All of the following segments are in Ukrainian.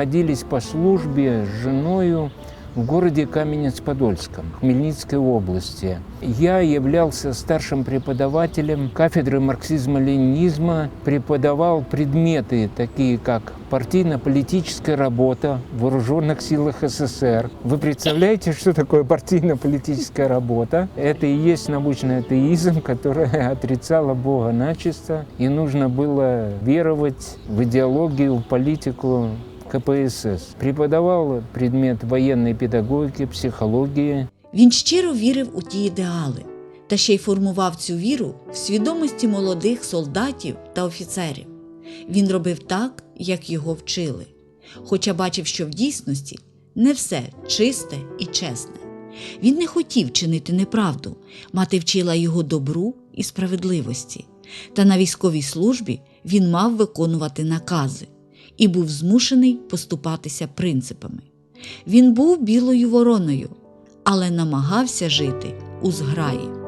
находились по службе с женою в городе Каменец-Подольском, Хмельницкой области. Я являлся старшим преподавателем кафедры марксизма-ленинизма, преподавал предметы, такие как партийно-политическая работа в вооруженных силах СССР. Вы представляете, что такое партийно-политическая работа? Это и есть научный атеизм, который отрицала Бога начисто, и нужно было веровать в идеологию, в политику КПСС. Преподавал предмет военной педагогики, психологии. Він щиро вірив у ті ідеали та ще й формував цю віру в свідомості молодих солдатів та офіцерів. Він робив так, як його вчили, хоча бачив, що в дійсності не все чисте і чесне. Він не хотів чинити неправду, мати вчила його добру і справедливості. Та на військовій службі він мав виконувати накази і був змушений поступатися принципами. Він був білою вороною, але намагався жити у зграї.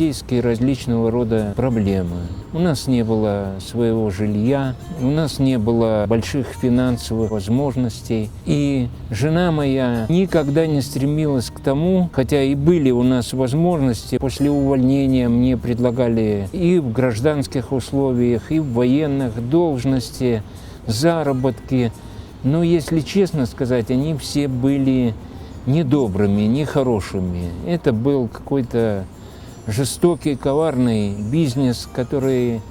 Житейские различного рода проблемы. У нас не было своего жилья, у нас не было больших финансовых возможностей. И жена моя никогда не стремилась к тому, хотя и были у нас возможности, после увольнения мне предлагали и в гражданских условиях, и в военных должности, заработки. Но, если честно сказать, они все были недобрыми, нехорошими. Это был какой-то жестокий, коварный бизнес, который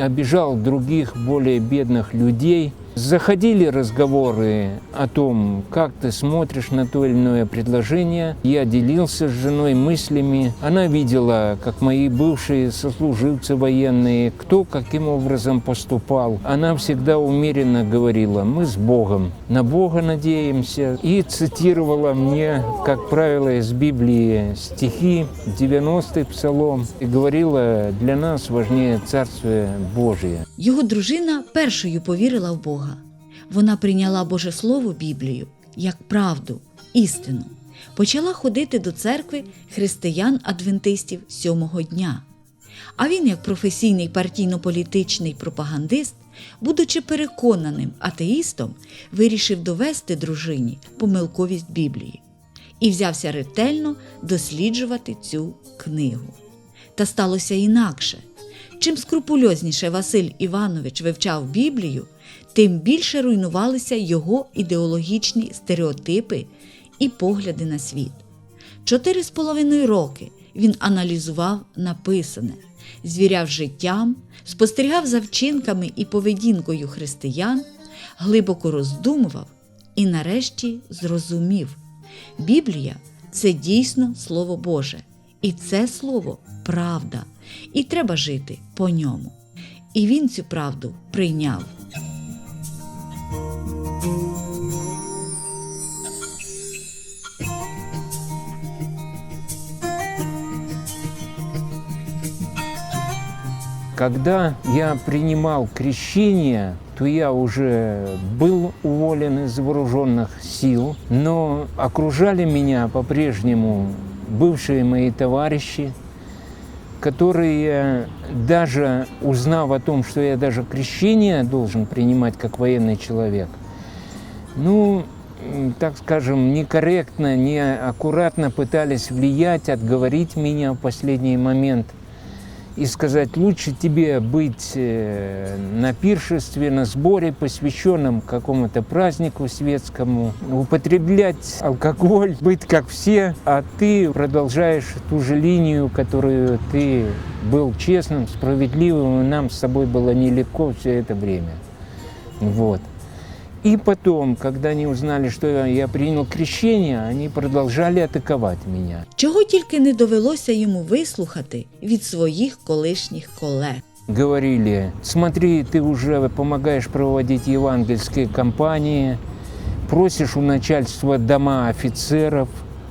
обижал других, более бедных людей. Заходили разговоры о том, как ты смотришь на то или иное предложение. Я делился с женой мыслями. Она видела, как мои бывшие сослуживцы военные, кто каким образом поступал. Она всегда умеренно говорила, мы с Богом, на Бога надеемся. И цитировала мне, как правило, из Библии стихи, 90-й псалом. И говорила, для нас важнее Царствие Божие. Його дружина першою повірила в Бога. Вона прийняла Боже Слово Біблію як правду, істину. Почала ходити до церкви християн-адвентистів сьомого дня. А він, як професійний партійно-політичний пропагандист, будучи переконаним атеїстом, вирішив довести дружині помилковість Біблії і взявся ретельно досліджувати цю книгу. Та сталося інакше. Чим скрупульозніше Василь Іванович вивчав Біблію, тим більше руйнувалися його ідеологічні стереотипи і погляди на світ. Чотири з половиною роки він аналізував написане, звіряв життям, спостерігав за вчинками і поведінкою християн, глибоко роздумував і нарешті зрозумів. Біблія це дійсно Слово Боже, і це слово правда, і треба жити по ньому. І він цю правду прийняв. Когда я принимал крещение, то я уже был уволен из вооруженных сил, но окружали меня по-прежнему бывшие мои товарищи, которые, даже узнав о том, что я даже крещение должен принимать как военный человек, ну, так скажем, некорректно, неаккуратно пытались влиять, отговорить меня в последний момент и сказать, лучше тебе быть э, на пиршестве, на сборе, посвященном какому-то празднику светскому, употреблять алкоголь, быть как все, а ты продолжаешь ту же линию, которую ты был честным, справедливым, и нам с тобой было нелегко все это время. Вот. И потом, когда они узнали, что я принял крещение, они продолжали атаковать меня. Чого тільки не довелося йому вислухати від своїх колишніх колег. Говорили, смотри, ты уже помогаешь проводить евангельские кампании, просишь у начальства дома офицеров,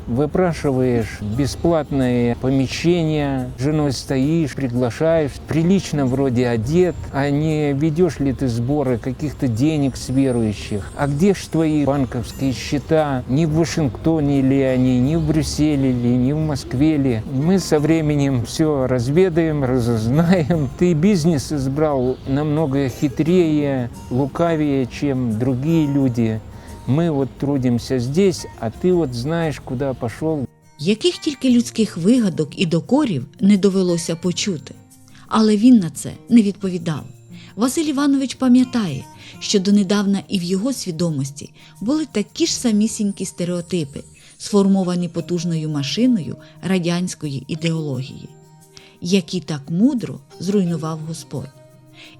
выпрашиваешь бесплатные помещения, с женой стоишь, приглашаешь, прилично вроде одет, а не ведешь ли ты сборы каких-то денег с верующих? А где ж твои банковские счета? Ни в Вашингтоне ли они, ни в Брюсселе ли, ни в Москве ли? Мы со временем все разведаем, разузнаем. Ты бизнес избрал намного хитрее, лукавее, чем другие люди. Мы вот трудимся здесь, а ты вот знаешь, куда пошел. Яких тільки людських вигадок і докорів не довелося почути. Але він на це не відповідав. Василь Іванович пам'ятає, що донедавна і в його свідомості були такі ж самісінькі стереотипи, сформовані потужною машиною радянської ідеології, які так мудро зруйнував Господь.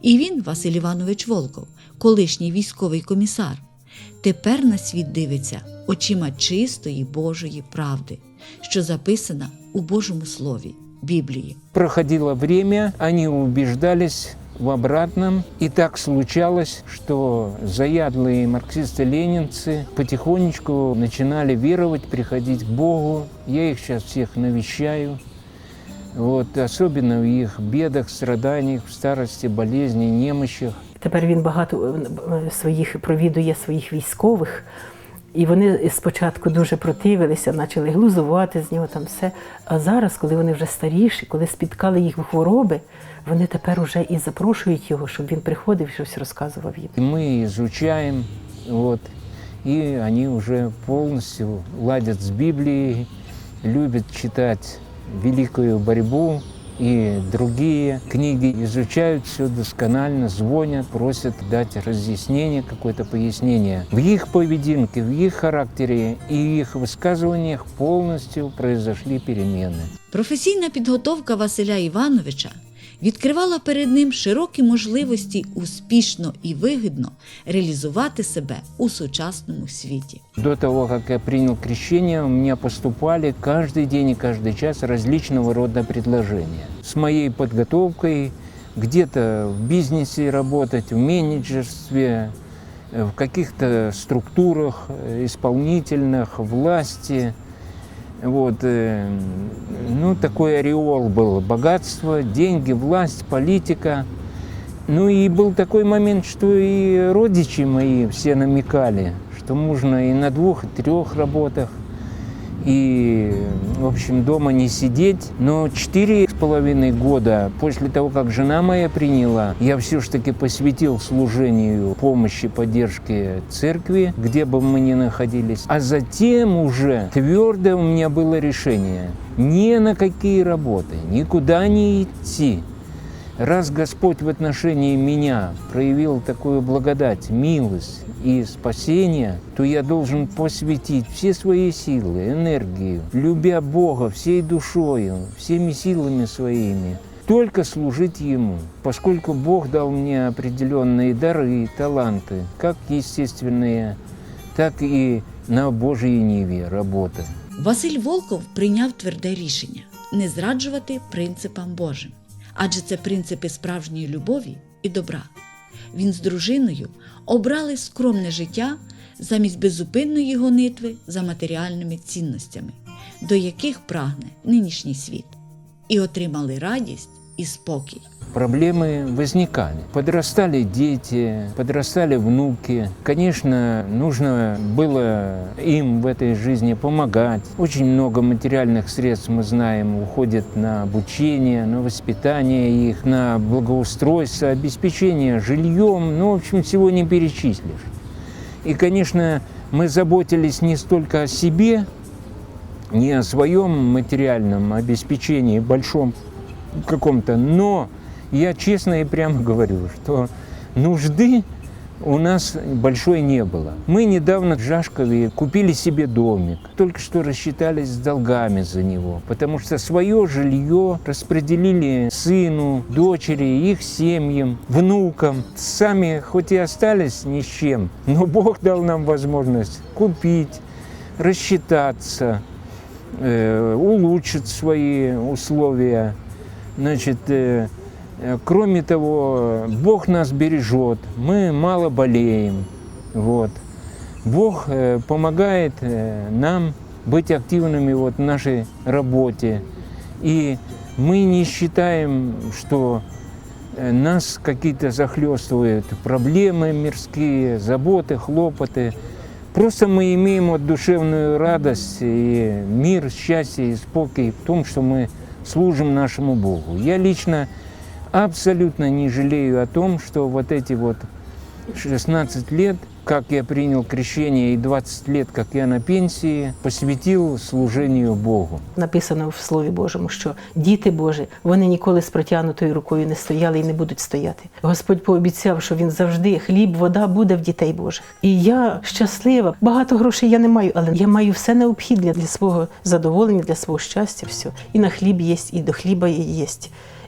І він, Василь Іванович Волков, колишній військовий комісар, тепер на світ дивиться очима чистої Божої правди, що записана у Божому Слові Біблії. Проходило время, они убеждались в обратном, и так случалось, что заядлые марксисты-ленинцы потихонечку начинали веровать, приходить к Богу. Я их сейчас всех навещаю. Вот, особенно в их бедах, страданиях, в старости, болезни, немощах. Тепер він багато е, своїх провідує своїх військових, і вони спочатку дуже противилися, почали глузувати з нього там все. А зараз, коли вони вже старіші, коли спіткали їх хвороби, вони тепер уже і запрошують його, щоб він приходив і щось розказував їм. И мы изучаем, вот, и они уже полностью ладят с Библией, любят читать «Великую борьбу» и другие книги, изучают все досконально, звонят, просят дать разъяснение, какое-то пояснение. В их поведенке, в их характере и их высказываниях полностью произошли перемены. Професійна підготовка Василя Івановича відкривала перед ним широкі можливості успішно і вигідно реалізувати себе у сучасному світі. До того, как я принял крещение, у меня поступали каждый день и каждый час различного рода предложения. С моей подготовкой где-то в бизнесе работать, в менеджерстве, э, в каких-то структурах э, исполнительных, власти. Вот, э, ну, такой ореол был. Богатство, деньги, власть, политика. Ну и был такой момент, что и родичи мои все намекали, что можно и на двух, и трех работах, и, в общем, дома не сидеть. Но четыре с половиной года после того, как жена моя приняла, я все-таки посвятил служению помощи, поддержке церкви, где бы мы ни находились. А затем уже твердое у меня было решение ни на какие работы, никуда не идти. Раз Господь в отношении меня проявил такую благодать, милость и спасение, то я должен посвятить все свои силы, энергию, любя Бога всей душою, всеми силами своими, только служить Ему, поскольку Бог дал мне определенные дары, таланты, как естественные, так и на Божьей ниве работы. Василь Волков прийняв тверде рішення не зраджувати принципам Божим, адже це принципи справжньої любові і добра. Він з дружиною обрали скромне життя замість беззупинної гонитви за матеріальними цінностями, до яких прагне нинішній світ, і отримали радість і спокій. Проблемы возникали. Подрастали дети, подрастали внуки. Конечно, нужно было им в этой жизни помогать. Очень много материальных средств, мы знаем, уходит на обучение, на воспитание их, на благоустройство, обеспечение жильем. Ну, в общем, всего не перечислишь. И, конечно, мы заботились не столько о себе, не о своем материальном обеспечении большом каком-то, но я честно и прямо говорю, что нужды у нас большой не было. Мы недавно в Жашкове купили себе домик. Только что рассчитались с долгами за него, потому что свое жилье распределили сыну, дочери, их семьям, внукам. Сами хоть и остались ни с чем, но Бог дал нам возможность купить, рассчитаться, э, улучшить свои условия. Значит, э, кроме того, Бог нас бережет, мы мало болеем. Вот. Бог э, помогает э, нам быть активными вот в нашей работе. И мы не считаем, что э, нас какие-то захлестывают проблемы мирские, заботы, хлопоты. Просто мы имеем вот душевную радость и мир, счастье и спокой в том, что мы служим нашему Богу. Я лично абсолютно не жалею о том, что вот эти вот 16 лет, как я принял крещение, и 20 лет, как я на пенсии, посвятил служению Богу. Написано в Слові Божому, що діти Божі, вони ніколи з протягнутою рукою не стояли і не будуть стояти. Господь пообіцяв, що він завжди хліб, вода буде в дітей Божих. І я щаслива. Багато грошей я не маю, але я маю все необхідне для свого задоволення, для свого щастя. Все. І на хліб є, і до хліба є.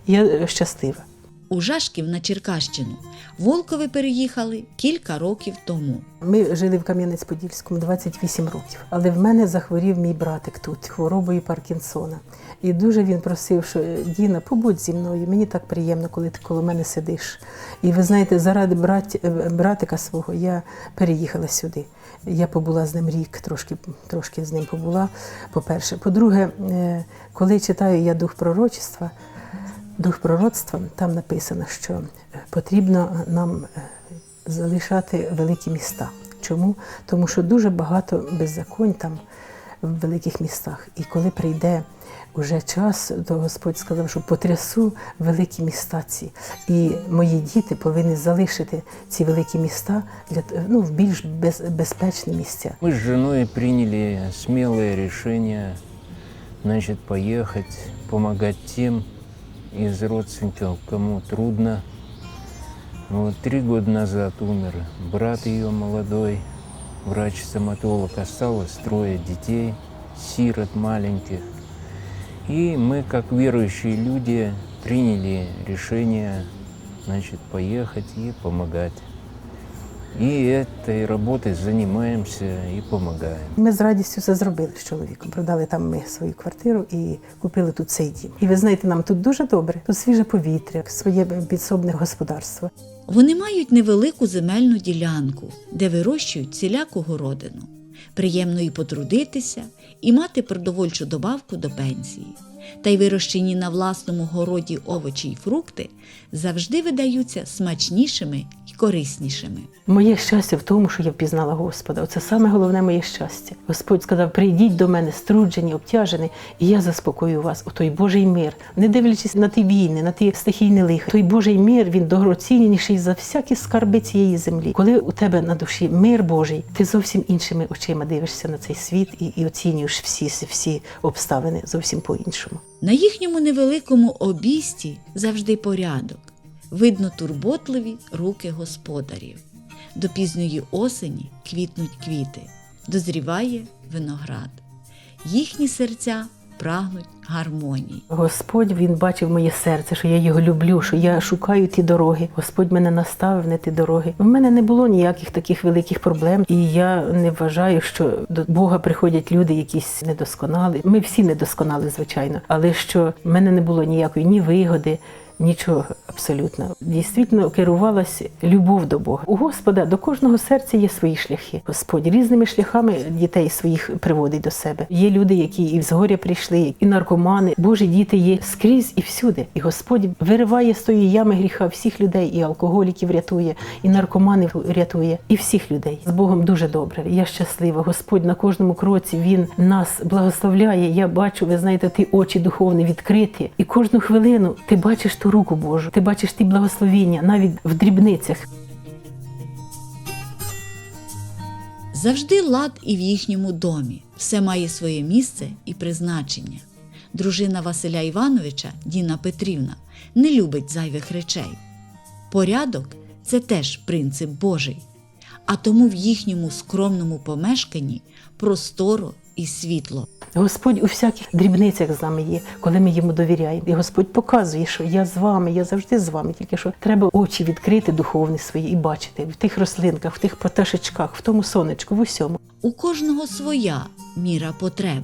Я е, щаслива. У Жашків на Черкащину Волкови переїхали кілька років тому. Ми жили в Кам'янець-Подільському 28 років, але в мене захворів мій братик тут хворобою Паркінсона. І дуже він просив, що Діна, побудь зі мною. Мені так приємно, коли ти коло мене сидиш. І ви знаєте, заради брат, братика свого я переїхала сюди. Я побула з ним рік, трошки, трошки з ним побула. По-перше, по-друге, е, коли читаю я дух пророчества, дух пророцтва, там написано, що е, потрібно нам е, залишати великі міста. Чому? Тому що дуже багато беззаконь там в великих містах. І коли прийде уже час, то Господь сказав, що потрясу великі міста ці. І мої діти повинні залишити ці великі міста для ну, в більш без, безпечні місця. Мы с женой приняли смелое решение, значит, поехать, помогать тем из родственников, кому трудно. Вот три года назад умер брат ее молодой, врач-стоматолог, осталось трое детей, сирот маленьких. И мы, как верующие люди, приняли решение, значит, поехать и помогать. И этой работой занимаемся и помогаем. Ми з радістю це зробили з чоловіком. Продали там ми свою квартиру і купили тут цей дім. І ви знаєте, нам тут дуже добре. Тут свіже повітря, своє підсобне господарство. Вони мають невелику земельну ділянку, де вирощують ціляку городину. Приємно і потрудитися, і мати продовольчу добавку до пенсії. Та й вирощені на власному городі овочі й фрукти завжди видаються смачнішими й кориснішими. Моє щастя в тому, що я впізнала Господа. Оце саме головне моє щастя. Господь сказав: прийдіть до мене, струджені, обтяжені, і я заспокою вас. У той Божий мир, не дивлячись на ті війни, на ті стихійні лиха. Той Божий мир він дорогоцінніший за всякі скарби цієї землі. Коли у тебе на душі мир Божий, ти зовсім іншими очима дивишся на цей світ і, і оцінюєш всі, всі обставини зовсім по-іншому. На їхньому невеликому обісті завжди порядок. Видно турботливі руки господарів. До пізньої осені квітнуть квіти, дозріває виноград. Їхні серця прагнуть гармонії. Господь він бачив моє серце, що я його люблю, що я шукаю ті дороги. Господь мене наставив на ті дороги. В мене не було ніяких таких великих проблем, і я не вважаю, що до Бога приходять люди, якісь недосконалі. Ми всі недосконали, звичайно, але що в мене не було ніякої ні вигоди. Нічого абсолютно. Дійсно керувалась любов до Бога. У Господа до кожного серця є свої шляхи. Господь різними шляхами дітей своїх приводить до себе. Є люди, які і з горя прийшли, і наркомани. Божі діти є скрізь і всюди. І Господь вириває з тої ями гріха всіх людей, і алкоголіків рятує, і наркоманів рятує, і всіх людей. З Богом дуже добре. Я щаслива. Господь на кожному кроці Він нас благословляє. Я бачу, ви знаєте, ті очі духовні відкриті, і кожну хвилину ти бачиш ту руку Божу, ти бачиш ті благословіння навіть в дрібницях. Завжди лад і в їхньому домі. Все має своє місце і призначення. Дружина Василя Івановича, Діна Петрівна, не любить зайвих речей. Порядок це теж принцип Божий. а тому в їхньому скромному помешканні просторо і світло. Господь у всяких дрібницях з нами є, коли ми йому довіряємо. І Господь показує, що я з вами, я завжди з вами. Тільки що треба очі відкрити духовні свої і бачити в тих рослинках, в тих пташечках, в тому сонечку, в усьому. У кожного своя міра потреб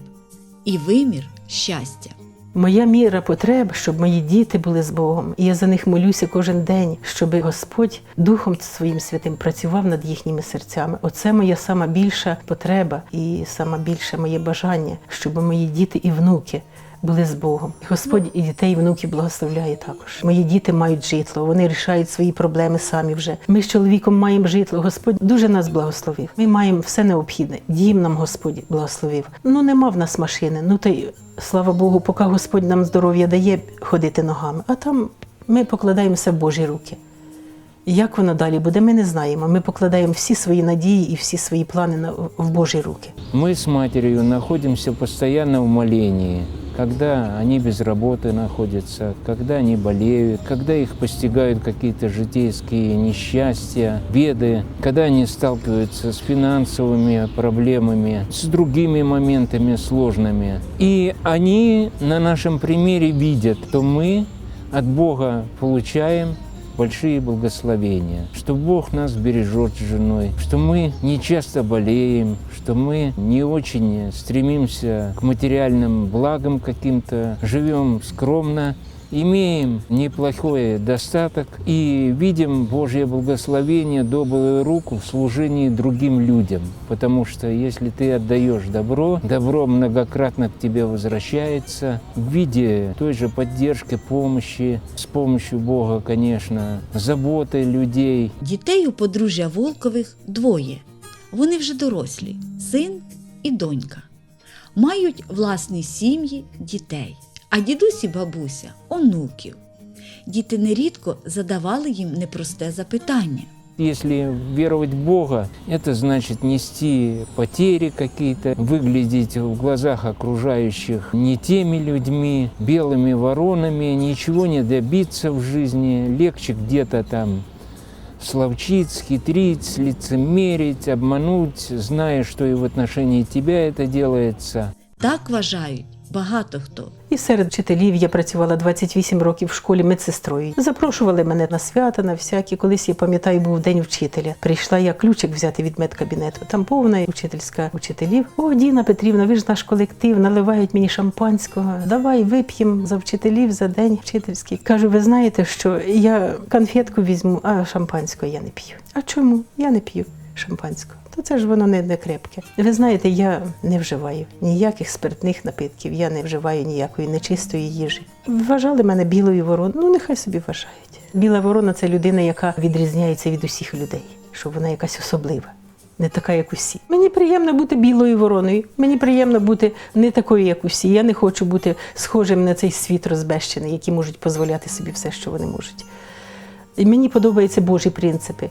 і вимір щастя. Моя міра потреб, щоб мої діти були з Богом. І я за них молюся кожен день, щоб Господь Духом своїм святим працював над їхніми серцями. Оце моя сама більша потреба і сама більше моє бажання, щоб мої діти і внуки. Були з Богом. І Господь і дітей, і внуків благословляє також. Мої діти мають житло, вони рішають свої проблеми самі вже. Ми з чоловіком маємо житло. Господь дуже нас благословив. Ми маємо все необхідне. Дім нам Господь благословив. Ну нема в нас машини. Ну та й слава Богу, поки Господь нам здоров'я дає ходити ногами. А там ми покладаємося в Божі руки. Як воно далі буде, ми не знаємо. Ми покладаємо всі свої надії і всі свої плани на, в Божі руки. Мы с матерью находимся постоянно в молении, когда они без работы находятся, когда они болеют, когда их постигают какие-то житейские несчастья, беды, когда они сталкиваются с финансовыми проблемами, с другими моментами сложными. И они на нашем примере видят, что мы от Бога получаем большие благословения, что Бог нас бережет с женой, что мы не часто болеем, что мы не очень стремимся к материальным благам каким-то, живем скромно, имеем неплохой достаток и видим Божье благословение, добрую руку в служении другим людям. Потому что если ты отдаешь добро, добро многократно к тебе возвращается в виде той же поддержки, помощи, с помощью Бога, конечно, заботы людей, Дітей у подружжя Волкових двоє. Вони вже дорослі син і донька. Мають власні сім'ї дітей, а дідусь і бабуся онуків. Діти нерідко задавали їм непросте запитання. Если веровать в Бога, это значит нести потери какие-то, выглядеть в глазах окружающих не теми людьми, белыми воронами, ничего не добиться в жизни, легче где-то там словчить, схитрить, лицемерить, обмануть, зная, что и в отношении тебя это делается. Так вважають багато хто. І серед вчителів я працювала 28 років в школі медсестрою. Запрошували мене на свята, на всякі. Колись я пам'ятаю, був день вчителя. Прийшла я ключик взяти від медкабінету. Там повна учительська учителів. О, Діна Петрівна, ви ж наш колектив, наливають мені шампанського. Давай вип'ємо за вчителів за день вчительський. Кажу, ви знаєте, що я конфетку візьму, а шампанського я не п'ю. А чому? Я не п'ю шампанського. То це ж воно не, не крепке. Ви знаєте, я не вживаю ніяких спиртних напитків, я не вживаю ніякої нечистої їжі. Вважали мене білою вороною. Ну, нехай собі вважають. Біла ворона це людина, яка відрізняється від усіх людей, що вона якась особлива. Не така, як усі. Мені приємно бути білою вороною. Мені приємно бути не такою, як усі. Я не хочу бути схожим на цей світ розбещений, які можуть дозволяти собі все, що вони можуть. І мені подобаються Божі принципи.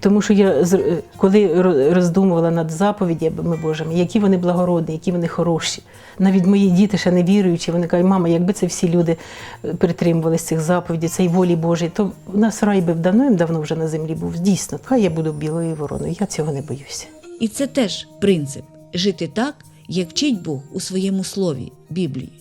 Тому що я е, коли роздумувала над заповідями Божими, які вони благородні, які вони хороші. Навіть мої діти ще не віруючі, вони кажуть, мама, якби це всі люди е, притримувалися цих заповідей, цієї волі Божої, то в нас рай би давно давно вже на землі був. Дійсно, хай я буду білою вороною, я цього не боюся. І це теж принцип жити так, як вчить Бог у своєму слові Біблії.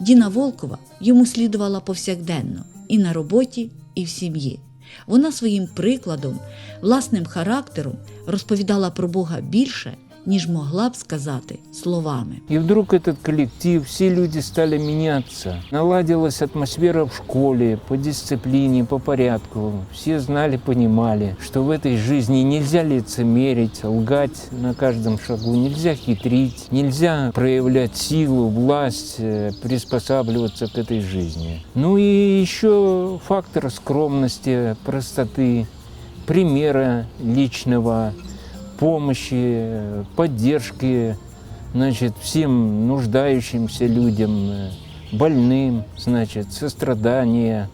Діна Волкова йому слідувала повсякденно і на роботі, і в сім'ї. Вона своїм прикладом, власним характером розповідала про Бога більше, ніж могла б сказати словами. И вдруг этот коллектив, все люди стали меняться. Наладилась атмосфера в школе, по дисциплине, по порядку. Все знали, понимали, что в этой жизни нельзя лицемерить, лгать на каждом шагу, нельзя хитрить, нельзя проявлять силу, власть, э, приспосабливаться к этой жизни. Ну и еще фактор скромности, простоты, примера личного, помощи, э, поддержки, значит, всем нуждающимся людям, э, больным, значит, сострадание,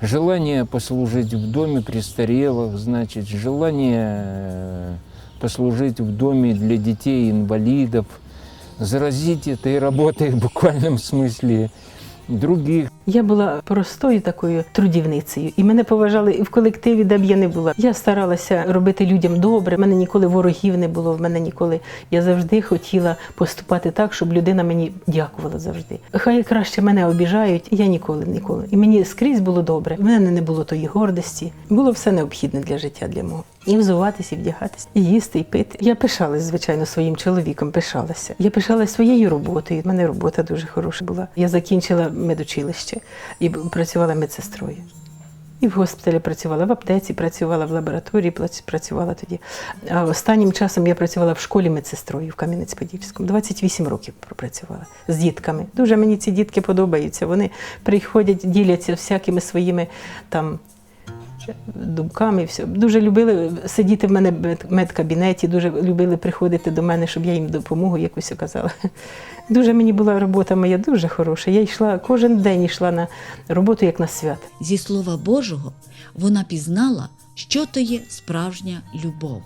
желание послужить в доме престарелых, значит, желание э, послужить в доме для детей инвалидов, заразить этой работой в буквальном смысле других. Я була простою такою трудівницею, і мене поважали і в колективі, де б я не була. Я старалася робити людям добре. В мене ніколи ворогів не було. В мене ніколи я завжди хотіла поступати так, щоб людина мені дякувала завжди. Хай краще мене обіжають. Я ніколи, ніколи. І мені скрізь було добре. В мене не було тої гордості. Було все необхідне для життя для мого. І взуватися, і вдягатися, і їсти, і пити. Я пишалась, звичайно, своїм чоловіком. Пишалася. Я пишалась своєю роботою. У мене робота дуже хороша була. Я закінчила медучилище і працювала медсестрою. І в госпіталі працювала, в аптеці працювала, в лабораторії прац- працювала тоді. А останнім часом я працювала в школі медсестрою в Кам'янець-Подільському. 28 років пропрацювала з дітками. Дуже мені ці дітки подобаються. Вони приходять, діляться всякими своїми там думками. Все. Дуже любили сидіти в мене в медкабінеті, дуже любили приходити до мене, щоб я їм допомогу якусь оказала. Дуже мені була робота моя дуже хороша. Я йшла кожен день йшла на роботу як на свят. Зі Слова Божого вона пізнала, що то є справжня любов.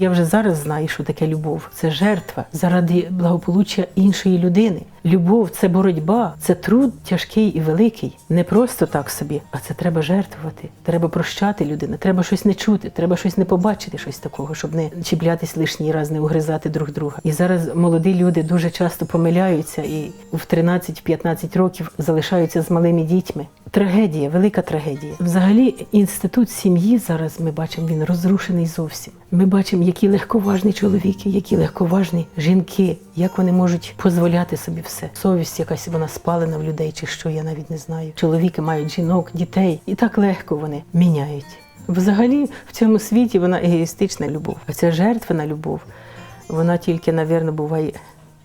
Я вже зараз знаю, що таке любов. Це жертва заради благополуччя іншої людини. Любов це боротьба, це труд тяжкий і великий. Не просто так собі, а це треба жертвувати. Треба прощати людину, треба щось не чути, треба щось не побачити, щось такого, щоб не чіплятись лишній раз, не угризати друг друга. І зараз молоді люди дуже часто помиляються і в 13-15 років залишаються з малими дітьми. Трагедія, велика трагедія. Взагалі, інститут сім'ї зараз ми бачимо, він розрушений зовсім. Ми бачимо, які легковажні чоловіки, які легковажні жінки, як вони можуть дозволяти собі все. Совість якась вона спалена в людей, чи що я навіть не знаю. Чоловіки мають жінок, дітей, і так легко вони міняють. Взагалі, в цьому світі вона егоїстична любов. А ця жертвена любов, вона тільки, навірно, буває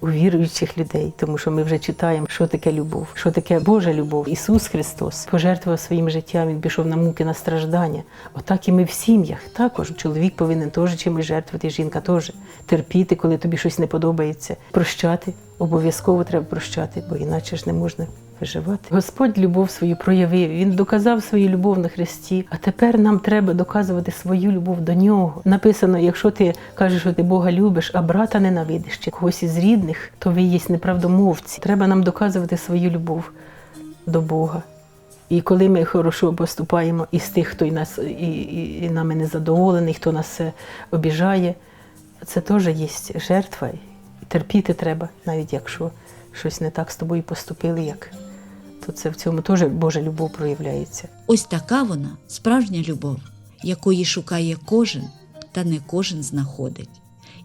у віруючих людей, тому що ми вже читаємо, що таке любов, що таке Божа любов. Ісус Христос пожертвував своїм життям, Він пішов на муки на страждання. Отак і ми в сім'ях також. Чоловік повинен теж чимось жертвувати, жінка теж терпіти, коли тобі щось не подобається, прощати. Обов'язково треба прощати, бо іначе ж не можна виживати. Господь любов свою проявив. Він доказав свою любов на Христі. А тепер нам треба доказувати свою любов до нього. Написано: якщо ти кажеш, що ти Бога любиш, а брата ненавидиш чи когось із рідних, то ви є неправдомовці. Треба нам доказувати свою любов до Бога. І коли ми хорошо поступаємо із тих, хто і нас і, і, і нами не задоволений, хто нас е, обіжає, це теж є жертва. І терпіти треба, навіть якщо щось не так з тобою поступили, як то це в цьому теж Божа любов проявляється. Ось така вона справжня любов, якої шукає кожен, та не кожен знаходить.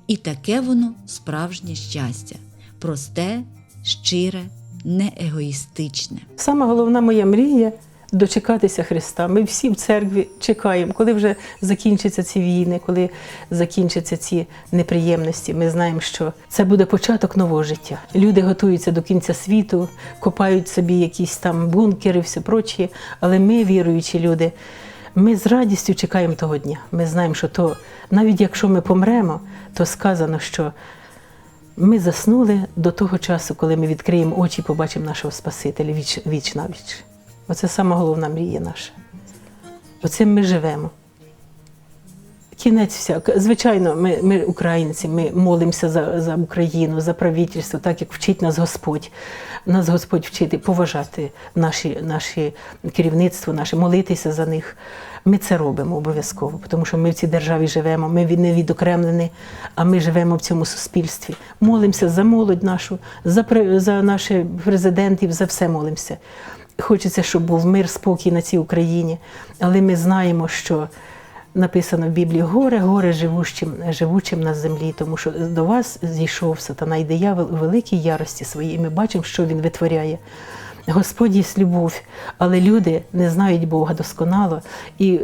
І таке воно справжнє щастя, просте, щире, не егоїстичне. Сама головна моя мрія дочекатися Христа. Ми всі в церкві чекаємо, коли вже закінчаться ці війни, коли закінчаться ці неприємності. Ми знаємо, що це буде початок нового життя. Люди готуються до кінця світу, копають собі якісь там бункери, все прочі. Але ми, віруючі люди, ми з радістю чекаємо того дня. Ми знаємо, що то навіть якщо ми помремо, то сказано, що ми заснули до того часу, коли ми відкриємо очі і побачимо нашого Спасителя віч, віч на віч. Оце сама головна мрія наша. Оцим ми живемо. Кінець всяк. Звичайно, ми, ми українці, ми молимося за, за Україну, за правительство, так як вчить нас Господь. Нас Господь вчить поважати наші, наші керівництво, наше, молитися за них. Ми це робимо обов'язково, тому що ми в цій державі живемо, ми не відокремлені, а ми живемо в цьому суспільстві. Молимося за молодь нашу, за, за наших президентів, за все молимося. Хочеться, щоб був мир, спокій на цій Україні. Але ми знаємо, що написано в Біблії горе, горе живущим, живучим на землі, тому що до вас зійшов сатана і диявол у великій ярості своїй, і ми бачимо, що він витворяє. Господь є любов, але люди не знають Бога досконало і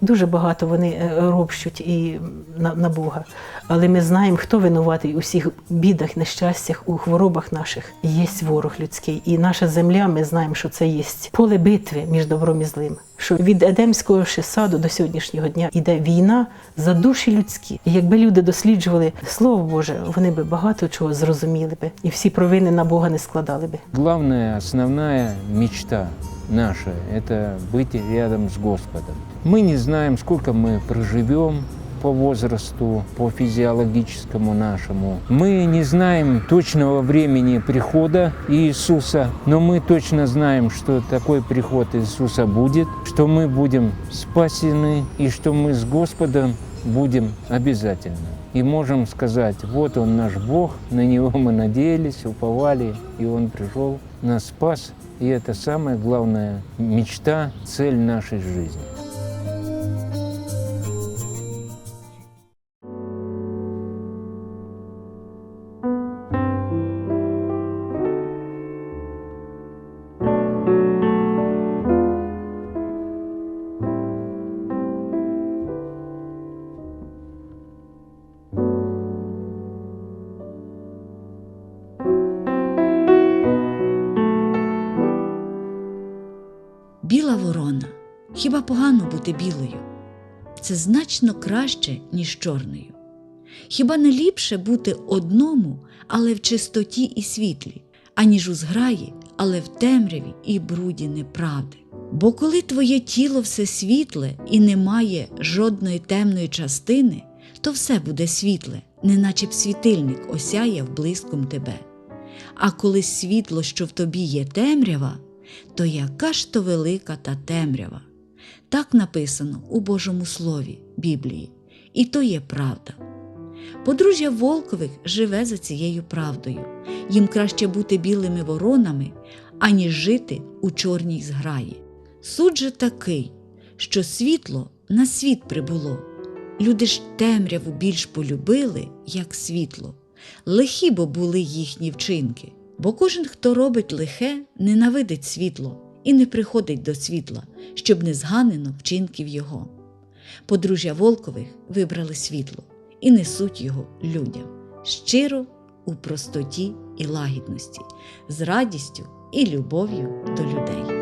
дуже багато вони е, ропщуть і на, на Бога. Але ми знаємо, хто винуватий у всіх бідах, нещастях, у хворобах наших. Є ворог людський. І наша земля, ми знаємо, що це є поле битви між добром і злим. Що від Едемського саду до сьогоднішнього дня йде війна за душі людські. І якби люди досліджували Слово Боже, вони би багато чого зрозуміли би, і всі провини на Бога не складали би. Главная, основная мечта наша – это быть рядом с Господом. Мы не знаем, сколько мы проживем, по возрасту, по физиологическому нашему. Мы не знаем точного времени прихода Иисуса, но мы точно знаем, что такой приход Иисуса будет, что мы будем спасены и что мы с Господом будем обязательно. И можем сказать, вот Он наш Бог, на Него мы надеялись, уповали, и Он пришел, нас спас. И это самая главная мечта, цель нашей жизни. Хіба погано бути білою? Це значно краще, ніж чорною. Хіба не ліпше бути одному, але в чистоті і світлі, аніж у зграї, але в темряві і бруді неправди. Бо коли твоє тіло все світле і немає жодної темної частини, то все буде світле, неначе б світильник осяяв блиском тебе. А коли світло, що в тобі є темрява, то яка ж то велика та темрява? Так написано у Божому Слові Біблії, і то є правда. Подружжя Волкових живе за цією правдою. Їм краще бути білими воронами, аніж жити у чорній зграї. Суд же такий, що світло на світ прибуло. Люди ж темряву більш полюбили, як світло. Лихі бо були їхні вчинки. Бо кожен, хто робить лихе, ненавидить світло і не приходить до світла, щоб не зганено вчинків його. Подружжя Волкових вибрали світло і несуть його людям щиро у простоті і лагідності, з радістю і любов'ю до людей.